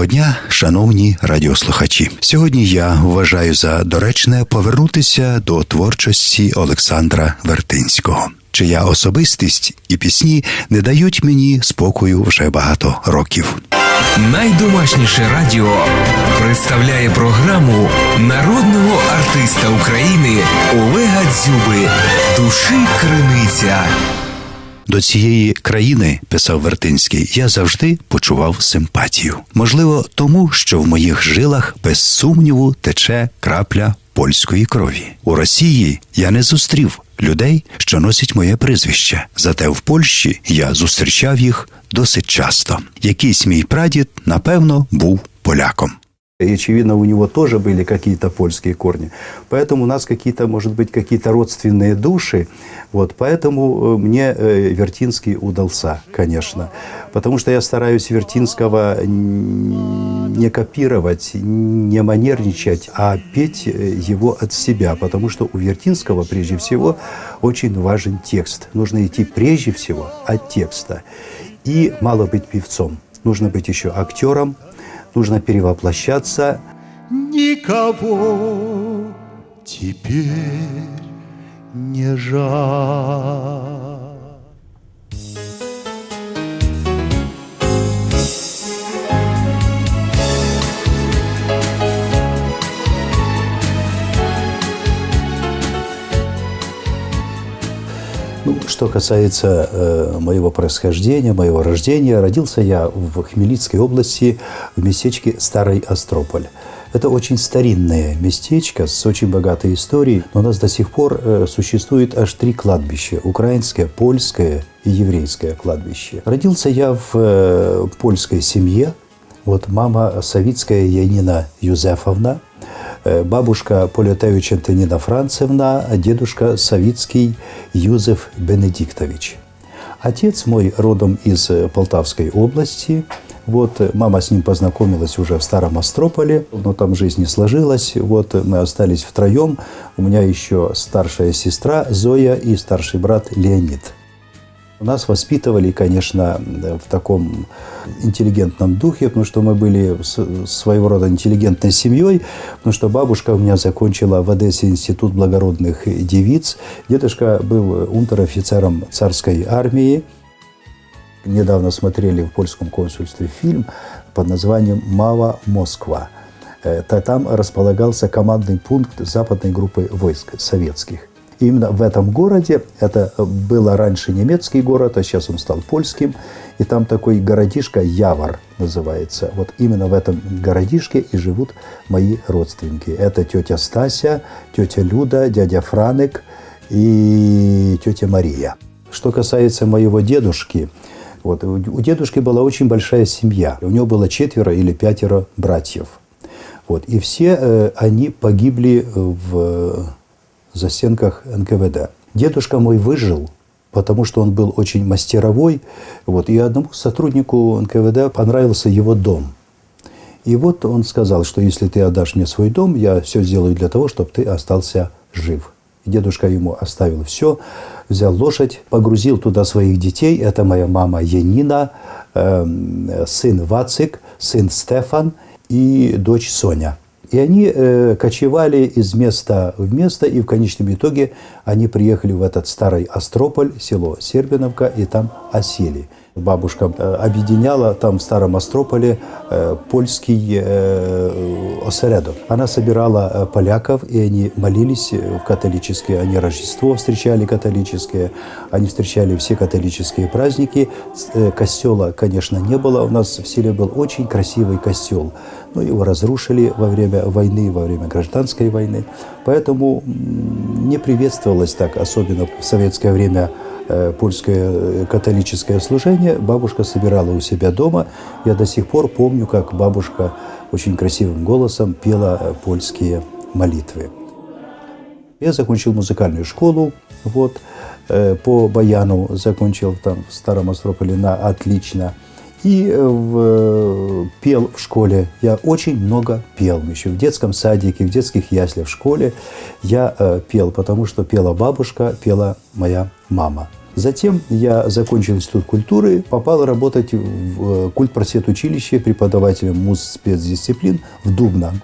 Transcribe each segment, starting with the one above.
Доброго дня, шановні радіослухачі. Сьогодні я вважаю за доречне повернутися до творчості Олександра Вертинського, чия особистість і пісні не дають мені спокою вже багато років. Найдомашніше радіо представляє програму народного артиста України Олега Дзюби Душі Криниця. До цієї країни, писав Вертинський, я завжди почував симпатію. Можливо, тому що в моїх жилах без сумніву тече крапля польської крові. У Росії я не зустрів людей, що носять моє прізвище. Зате в Польщі я зустрічав їх досить часто. Якийсь мій прадід, напевно, був поляком. И, очевидно, у него тоже были какие-то польские корни. Поэтому у нас какие-то, может быть, какие-то родственные души. Вот, поэтому мне э, Вертинский удался, конечно. Потому что я стараюсь Вертинского не копировать, не манерничать, а петь э, его от себя. Потому что у Вертинского, прежде всего, очень важен текст. Нужно идти прежде всего от текста. И мало быть певцом. Нужно быть еще актером, нужно перевоплощаться. Никого теперь не жаль. Что касается э, моего происхождения, моего рождения, родился я в Хмельницкой области, в местечке Старый Астрополь. Это очень старинное местечко с очень богатой историей, но у нас до сих пор э, существует аж три кладбища – украинское, польское и еврейское кладбище. Родился я в э, польской семье. Вот мама Савицкая Янина Юзефовна – бабушка Полятевич Антонина Францевна, а дедушка Савицкий Юзеф Бенедиктович. Отец мой родом из э, Полтавской области. Вот э, мама с ним познакомилась уже в Старом Астрополе, но там жизнь не сложилась. Вот мы остались втроем. У меня еще старшая сестра Зоя и старший брат Леонид – нас воспитывали, конечно, в таком интеллигентном духе, потому что мы были своего рода интеллигентной семьей, потому что бабушка у меня закончила в Одессе институт благородных девиц. Дедушка был унтер-офицером царской армии. Недавно смотрели в польском консульстве фильм под названием «Мава Москва». Э, там располагался командный пункт западной группы войск советских именно в этом городе, это было раньше немецкий город, а сейчас он стал польским, и там такой городишко Явор называется. Вот именно в этом городишке и живут мои родственники. Это тетя Стася, тетя Люда, дядя Франек и тетя Мария. Что касается моего дедушки, вот, у дедушки была очень большая семья. У него было четверо или пятеро братьев. Вот, и все э, они погибли в застенках НКВД. Дедушка мой выжил, потому что он был очень мастеровой. Вот, и одному сотруднику НКВД понравился его дом. И вот он сказал, что если ты отдашь мне свой дом, я все сделаю для того, чтобы ты остался жив. И дедушка ему оставил все, взял лошадь, погрузил туда своих детей. Это моя мама Янина, э, сын Вацик, сын Стефан и дочь Соня. И они э, кочевали из места в место, и в конечном итоге они приехали в этот старый Астрополь, село Сербиновка, и там осели. Бабушка э, объединяла там в Старом Астрополе э, польский э, осередок. Она собирала поляков, и они молились в католические, они Рождество встречали католическое, они встречали все католические праздники. Костела, конечно, не было. У нас в селе был очень красивый костел. Но его разрушили во время войны, во время гражданской войны. Поэтому не приветствовалось так, особенно в советское время, Э, польское э, католическое служение бабушка собирала у себя дома. Я до сих пор помню, как бабушка очень красивым голосом пела э, польские молитвы. Я закончил музыкальную школу, вот, по баяну закончил там в Старом Астрополе на отлично. И в, пел в школе. Я очень много пел. Еще в детском садике, в детских яслях, в школе я э, пел, потому что пела бабушка, пела моя мама. Затем я закончил институт культуры, попал работать в э, культ училище преподавателем муз спецдисциплин в Дубно.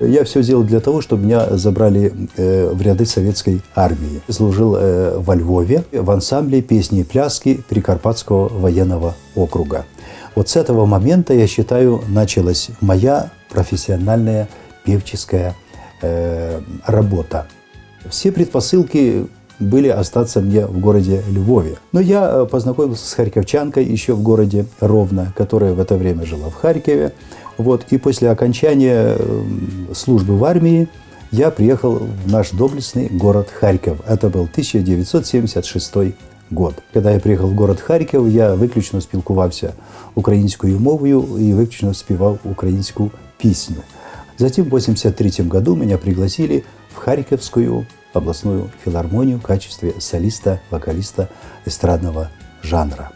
Я все сделал для того, чтобы меня забрали э, в ряды советской армии. Служил э, во Львове в ансамбле песни и пляски Прикарпатского военного округа. Вот с этого момента, я считаю, началась моя профессиональная певческая э, работа. Все предпосылки были остаться мне в городе Львове. Но я э, познакомился с харьковчанкой еще в городе Ровно, которая в это время жила в Харькове. Вот, и после окончания э, службы в армии я приехал в наш доблестный город Харьков. Это был 1976 год. Когда я приехал в город Харьков, я виключно спілкувався українською мовою і виключно співав українську пісню. Затем в 1983 году меня пригласили в Харьковскую областную филармонию в качестве солиста-вокалиста эстрадного жанра.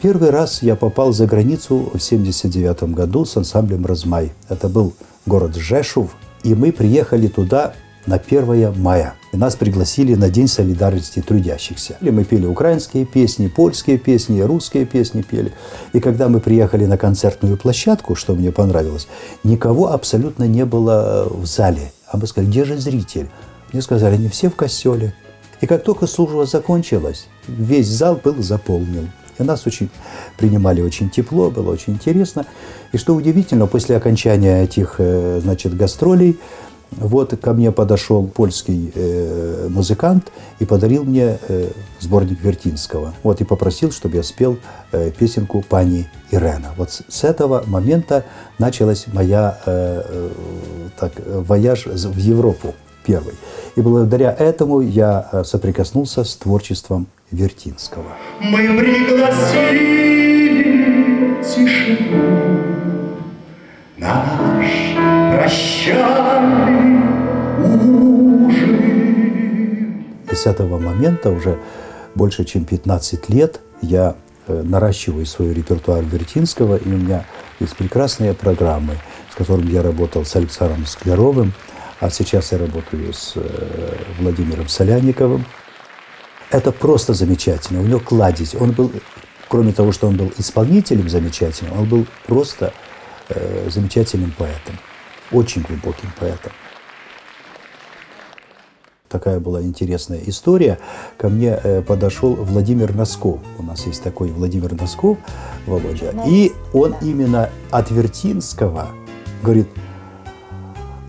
Первый раз я попал за границу в 1979 году с ансамблем «Размай». Это был город Жешув, и мы приехали туда на 1 мая. И нас пригласили на День солидарности трудящихся. И мы пели украинские песни, польские песни, русские песни пели. И когда мы приехали на концертную площадку, что мне понравилось, никого абсолютно не было в зале. А мы сказали, где же зритель? Мне сказали, они все в костеле. И как только служба закончилась, весь зал был заполнен. И нас очень принимали очень тепло, было очень интересно. И что удивительно, после окончания этих э, значит, гастролей, вот ко мне подошел польский э, музыкант и подарил мне э, сборник Вертинского. Вот и попросил, чтобы я спел э, песенку «Пани Ирена». Вот с, с этого момента началась моя э, э, так, вояж в Европу первый. И благодаря этому я э, соприкоснулся с творчеством Вертинского. Мы пригласили тишину наш прощальный ужин. С этого момента уже больше чем 15 лет я э, наращиваю свой репертуар Вертинского, и у меня есть прекрасные программы, с которыми я работал с Александром Скляровым, а сейчас я работаю с э, Владимиром Соляниковым. Это просто замечательно. У него кладезь. Он был, кроме того, что он был исполнителем замечательным, он был просто э, замечательным поэтом. Очень глубоким поэтом. Такая была интересная история. Ко мне э, подошел Владимир Носков. У нас есть такой Владимир Носков, Володя. И он именно от Вертинского говорит,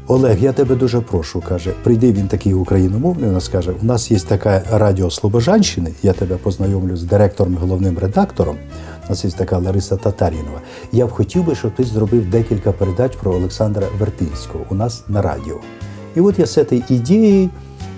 Олег, я тебе дуже прошу, каже, прийди він такий україномовний, у нас каже, у нас є така радіо Слобожанщини, я тебе познайомлю з директором, головним редактором. У нас є така Лариса Татарінова. Я б хотів би, щоб ти зробив декілька передач про Олександра Вертинського у нас на радио. И вот я с этой идеей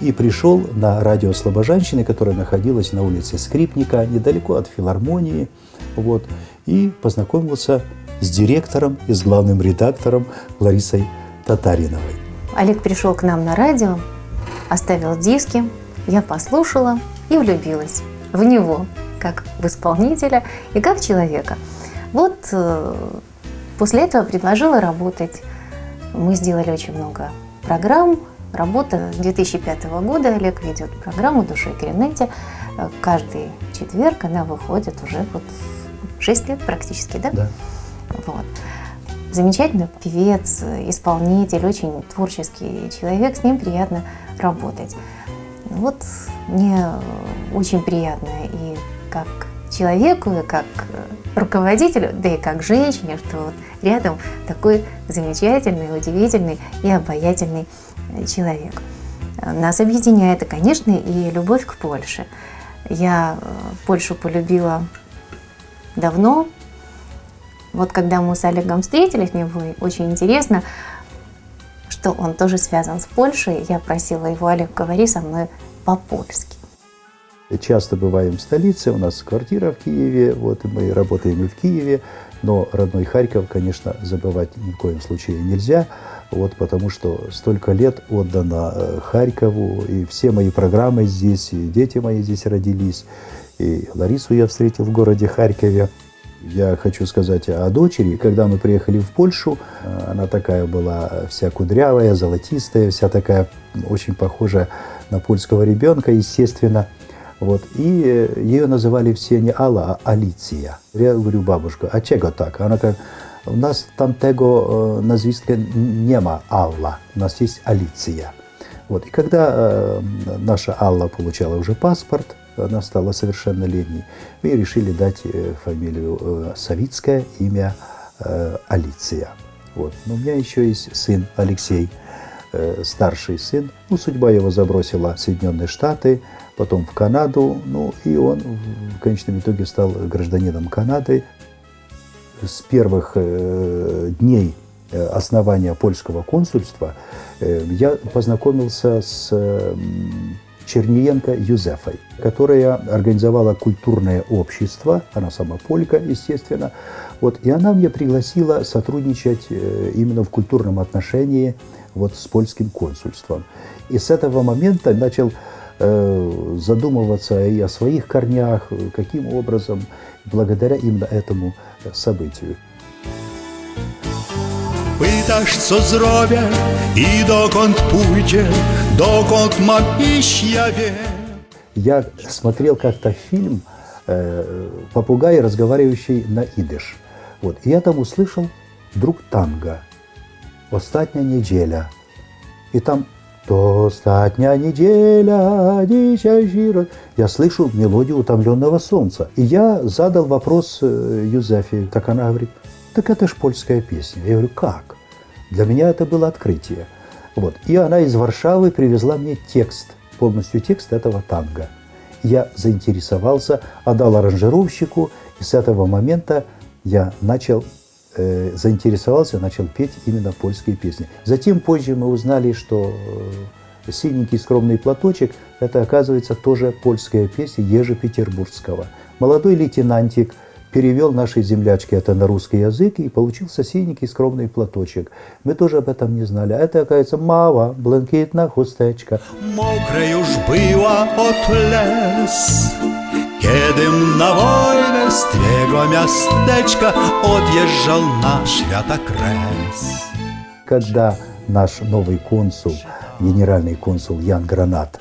и пришел на радио Слобожанщины, которое находилось на улице Скрипника, недалеко от филармонии, вот, и познакомился с директором и с главным редактором Ларисой Татариновой. Олег пришел к нам на радио, оставил диски, я послушала и влюбилась в него, как в исполнителя и как человека. Вот э, после этого предложила работать. Мы сделали очень много программ. Работа с 2005 года. Олег ведет программу «Душа и Кринете». Э, Каждый четверг она выходит уже вот 6 лет практически, да? Да. Вот. Замечательный певец, исполнитель, очень творческий человек, с ним приятно работать. Вот мне очень приятно и как человеку, и как руководителю, да и как женщине, что вот рядом такой замечательный, удивительный и обаятельный человек. Нас объединяет, конечно, и любовь к Польше. Я Польшу полюбила давно, вот когда мы с Олегом встретились, мне было очень интересно, что он тоже связан с Польшей. Я просила его, Олег, говори со мной по-польски. Часто бываем в столице, у нас квартира в Киеве, вот и мы работаем и в Киеве, но родной Харьков, конечно, забывать ни в коем случае нельзя, вот потому что столько лет отдано э, Харькову, и все мои программы здесь, и дети мои здесь родились, и Ларису я встретил в городе Харькове. Я хочу сказать о дочери. Когда мы приехали в Польшу, э, она такая была вся кудрявая, золотистая, вся такая очень похожая на польского ребенка, естественно. Вот. И э, ее называли все не Алла, а Алиция. Я говорю, бабушка, а чего так? Она говорит, у нас там tego э, nazwiska нема Алла, у нас есть Алиция. Вот. И когда наша Алла получала уже паспорт, она стала совершеннолетней, мы решили дать э, фамилию э, Савицкая, имя э, Алиция. Вот. Но у меня еще есть сын Алексей, старший сын. Ну, судьба его забросила в Соединенные Штаты, потом в Канаду. Ну, и он в конечном итоге стал гражданином Канады. С первых дней основания польского консульства я познакомился с Черниенко Юзефой, которая организовала культурное общество, она сама полька, естественно, вот, и она мне пригласила сотрудничать э, именно в культурном отношении вот, с польским консульством. И с этого момента начал э, задумываться и о своих корнях, э, каким образом, благодаря именно этому событию. Zrobię i dokąd pójdzie, dokąd mam iść, ja wiem. Я смотрел как-то фильм э, «Попугай, разговаривающий на идыш». Вот. И я там услышал вдруг танго «Остатня неделя». И там «То остатня неделя, дичайший род». Я слышу мелодию утомленного солнца. И я задал вопрос э, Юзефе. Так она говорит, так это ж польская песня. Я говорю, как? Для меня это было открытие. Вот. И она из Варшавы привезла мне текст, полностью текст этого танго. Я заинтересовался, отдал аранжировщику, и с этого момента я начал, э, заинтересовался, начал петь именно польские песни. Затем позже мы узнали, что э, «Синенький скромный платочек» – это, оказывается, тоже польская песня Ежи Петербургского. Молодой лейтенантик перевел нашей землячке это на русский язык, и получился синенький скромный платочек. Мы тоже об этом не знали. А это, оказывается, мава, бланкитна хустечка. Była od les, kiedym na wojnę z twego miasteczka odjeżdżał na świata kres. Когда наш новый консул, генеральный консул Ян Гранат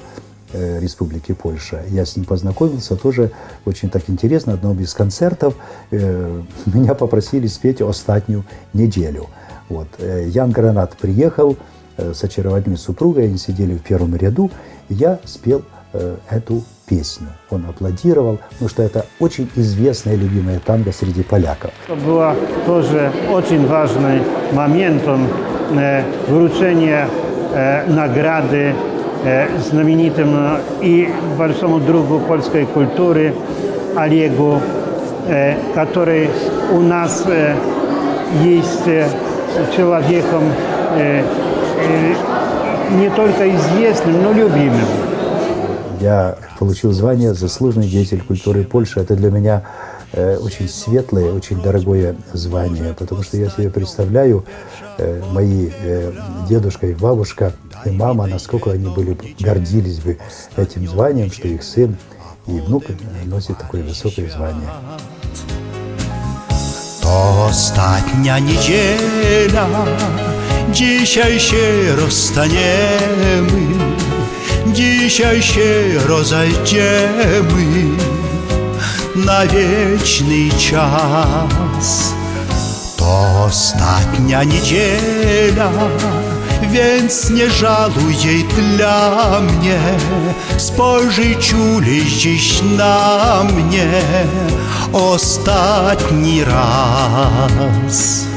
Республики Польша, я с ним познакомился, тоже очень так интересно, одном из концертов э, меня попросили спеть «Остатнюю неделю». Вот. э, Ян Гранат приехал э, с очаровательной супругой, они сидели в первом ряду, и я спел э, эту песню. Он аплодировал, потому что это очень известная любимая танго среди поляков. To była тоже очень важным моментом э, вручения э, награды э, знаменитому и большому другу польской культуры Олегу, э, который у нас э, есть э, человеком э, э, не только известным, но любимым. Я получил звание «Заслуженный деятель культуры Польши». Это для меня э, очень светлое, очень дорогое звание, потому что я себе представляю, э, мои э, дедушка и бабушка и мама, насколько они были бы- гордились бы этим званием, что их сын и внук носит такое высокое звание. To ostatnia niedziela, dzisiaj się rozstaniemy, dzisiaj się rozejdziemy czas. To ostatnia niedziela, więc nie żaluj jej dla mnie. Spojrzyj czule dziś na mnie ostatni raz.